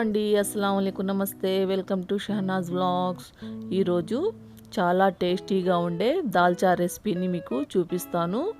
అండి. అస్సలం అయికు నమస్తే. Welcome to Shahnaz vlogs. ఈరోజు చాలా టేస్టీగా ఉండే దాల్చా రెసిపీని మీకు చూపిస్తాను.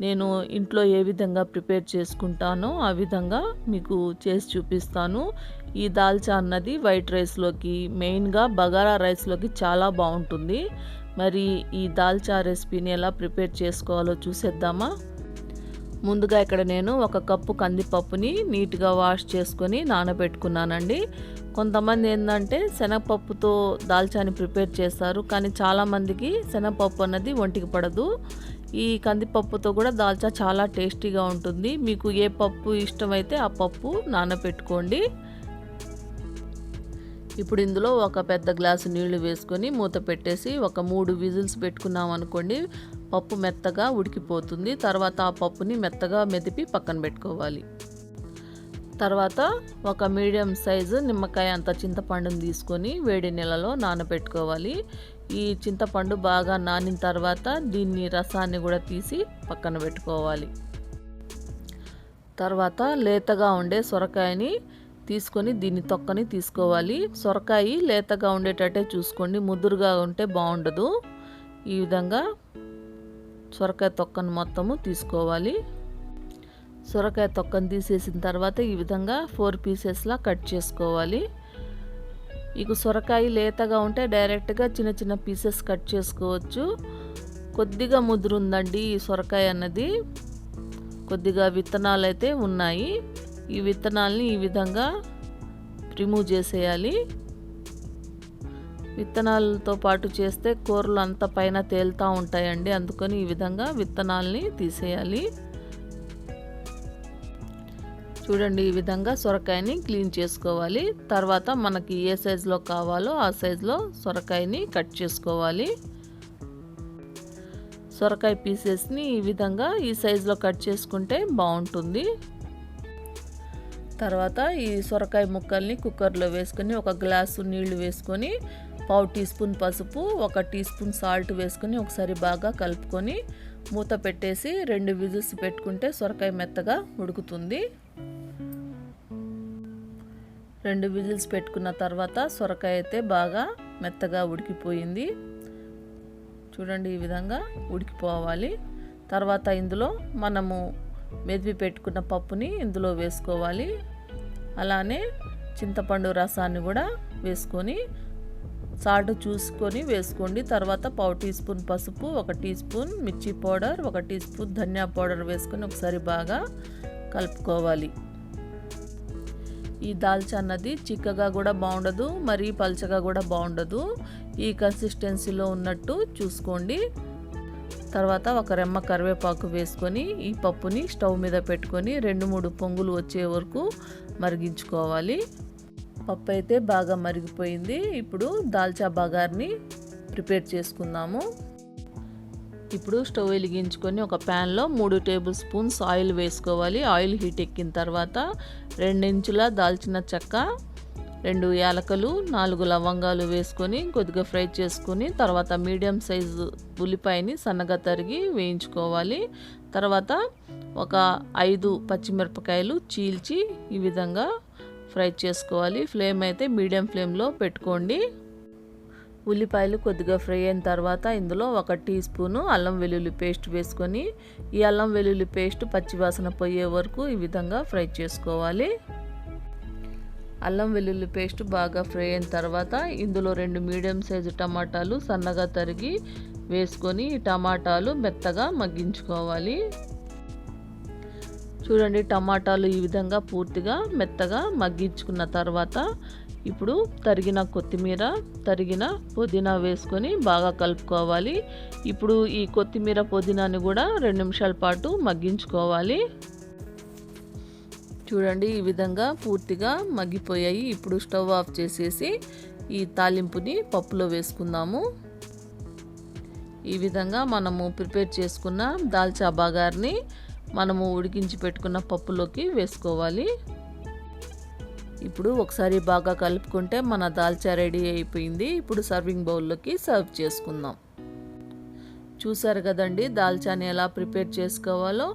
నేను ఇంట్లో ఏ విధంగా ప్రిపేర్ చేసుకుంటానో ఆ విధంగా మీకు చేసి చూపిస్తాను. ఈ దాల్చా అన్నది వైట్ రైస్లోకి మెయిన్గా బగారా రైస్లోకి చాలా బాగుంటుంది. మరి ఈ దాల్చా రెసిపీని ఎలా ప్రిపేర్ చేసుకోవాలో చూసేద్దామా? ముందుగా ఇక్కడ నేను ఒక కప్పు కందిపప్పుని నీట్గా వాష్ చేసుకొని నానబెట్టుకున్నానండి. కొంతమంది ఏంటంటే శనగపప్పుతో దాల్చాని ప్రిపేర్ చేస్తారు కానీ చాలామందికి శనగపప్పు అన్నది ఒంటికి పడదు. ఈ కందిపప్పుతో కూడా దాల్చా చాలా టేస్టీగా ఉంటుంది. మీకు ఏ పప్పు ఇష్టమైతే ఆ పప్పు నానబెట్టుకోండి. ఇప్పుడు ఇందులో ఒక పెద్ద గ్లాసు నీళ్ళు వేసుకొని మూత పెట్టేసి ఒక మూడు విజిల్స్ పెట్టుకున్నాం అనుకోండి పప్పు మెత్తగా ఉడికిపోతుంది. తర్వాత ఆ పప్పుని మెత్తగా మెదిపి పక్కన పెట్టుకోవాలి. తర్వాత ఒక మీడియం సైజు నిమ్మకాయ అంత చింతపండుని తీసుకొని వేడి నీళ్ళలో నానబెట్టుకోవాలి. ఈ చింతపండు బాగా నానిన తర్వాత దీన్ని రసాన్ని కూడా తీసి పక్కన పెట్టుకోవాలి. తర్వాత లేతగా ఉండే సొరకాయని తీసుకొని దీన్ని తొక్కని తీసుకోవాలి. సొరకాయ లేతగా ఉండేటట్టే చూసుకోండి. ముదురుగా ఉంటే బాగుండదు. ఈ విధంగా సొరకాయ తొక్కను మొత్తము తీసుకోవాలి. సొరకాయ తొక్కను తీసేసిన తర్వాత ఈ విధంగా ఫోర్ పీసెస్లా కట్ చేసుకోవాలి. ఇక సొరకాయ లేతగా ఉంటే డైరెక్ట్గా చిన్న చిన్న పీసెస్ కట్ చేసుకోవచ్చు. కొద్దిగా ముదురుందండి ఈ సొరకాయ అన్నది. కొద్దిగా విత్తనాలు అయితే ఉన్నాయి. ఈ విత్తనాల్ని ఈ విధంగా రిమూవ్ చేసేయాలి. విత్తనాలతో పాటు చేస్తే కూరలు అంత పైన తేలుతూ ఉంటాయండి. అందుకని ఈ విధంగా విత్తనాల్ని తీసేయాలి. చూడండి ఈ విధంగా సొరకాయని క్లీన్ చేసుకోవాలి. తర్వాత మనకి ఏ సైజులో కావాలో ఆ సైజులో సొరకాయని కట్ చేసుకోవాలి. సొరకాయ పీసెస్ని ఈ విధంగా ఈ సైజులో కట్ చేసుకుంటే బాగుంటుంది. తర్వాత ఈ సొరకాయ ముక్కల్ని కుక్కర్లో వేసుకొని ఒక గ్లాసు నీళ్ళు వేసుకొని పావు టీ స్పూన్ పసుపు ఒక టీ స్పూన్ సాల్ట్ వేసుకొని ఒకసారి బాగా కలుపుకొని మూత పెట్టేసి రెండు విజిల్స్ పెట్టుకుంటే సొరకాయ మెత్తగా ఉడుకుతుంది. రెండు విజిల్స్ పెట్టుకున్న తర్వాత సొరకాయ అయితే బాగా మెత్తగా ఉడికిపోయింది. చూడండి ఈ విధంగా ఉడికిపోవాలి. తర్వాత ఇందులో మనము మెదిపి పెట్టుకున్న పప్పుని ఇందులో వేసుకోవాలి. అలానే చింతపండు రసాన్ని కూడా వేసుకొని సాల్ట్ చూసుకొని వేసుకోండి. తర్వాత పావు టీ స్పూన్ పసుపు ఒక టీ స్పూన్ మిర్చి పౌడర్ ఒక టీ స్పూన్ ధనియా పౌడర్ వేసుకొని ఒకసారి బాగా కలుపుకోవాలి. ఈ దాల్చా అన్నది చిక్కగా కూడా బాగుండదు మరీ పల్చగా కూడా బాగుండదు. ఈ కన్సిస్టెన్సీలో ఉన్నట్టు చూసుకోండి. తర్వాత ఒక రెమ్మ కరివేపాకు వేసుకొని ఈ పప్పుని స్టవ్ మీద పెట్టుకొని రెండు మూడు పొంగులు వచ్చే వరకు మరిగించుకోవాలి. పప్పు అయితే బాగా మరిగిపోయింది. ఇప్పుడు దాల్చా బగార్ని ప్రిపేర్ చేసుకుందాము. ఇప్పుడు స్టవ్ వెలిగించుకొని ఒక ప్యాన్లో మూడు టేబుల్ స్పూన్స్ ఆయిల్ వేసుకోవాలి. ఆయిల్ హీట్ ఎక్కిన తర్వాత రెండించుల దాల్చిన చెక్క రెండు యాలకలు నాలుగు లవంగాలు వేసుకొని కొద్దిగా ఫ్రై చేసుకొని తర్వాత మీడియం సైజు ఉల్లిపాయని సన్నగా తరిగి వేయించుకోవాలి. తర్వాత ఒక ఐదు పచ్చిమిరపకాయలు చీల్చి ఈ విధంగా ఫ్రై చేసుకోవాలి. ఫ్లేమ్ అయితే మీడియం ఫ్లేమ్లో పెట్టుకోండి. ఉల్లిపాయలు కొద్దిగా ఫ్రై అయిన తర్వాత ఇందులో ఒక టీ స్పూను అల్లం వెల్లుల్లి పేస్ట్ వేసుకొని ఈ అల్లం వెల్లుల్లి పేస్ట్ పచ్చివాసన పోయే వరకు ఈ విధంగా ఫ్రై చేసుకోవాలి. అల్లం వెల్లుల్లి పేస్ట్ బాగా ఫ్రై అయిన తర్వాత ఇందులో రెండు మీడియం సైజు టమాటాలు సన్నగా తరిగి వేసుకొని ఈ టమాటాలు మెత్తగా మగ్గించుకోవాలి. చూడండి టమాటాలు ఈ విధంగా పూర్తిగా మెత్తగా మగ్గించుకున్న తర్వాత ఇప్పుడు తరిగిన కొత్తిమీర తరిగిన పుదీనా వేసుకొని బాగా కలుపుకోవాలి. ఇప్పుడు ఈ కొత్తిమీర పుదీనాని కూడా రెండు నిమిషాల పాటు మగ్గించుకోవాలి. చూడండి ఈ విధంగా పూర్తిగా మగ్గిపోయాయి. ఇప్పుడు స్టవ్ ఆఫ్ చేసేసి ఈ తాలింపుని పప్పులో వేసుకుందాము. ఈ విధంగా మనము ప్రిపేర్ చేసుకున్న దాల్చా బాగారిని మనము ఉడికించి పెట్టుకున్న పప్పులోకి వేసుకోవాలి. ఇప్పుడు ఒకసారి బాగా కలుపుకుంటే మన దాల్చా రెడీ అయిపోయింది. ఇప్పుడు సర్వింగ్ బౌల్లోకి సర్వ్ చేసుకుందాం. చూసారు కదండి దాల్చాని ఎలా ప్రిపేర్ చేసుకోవాలో?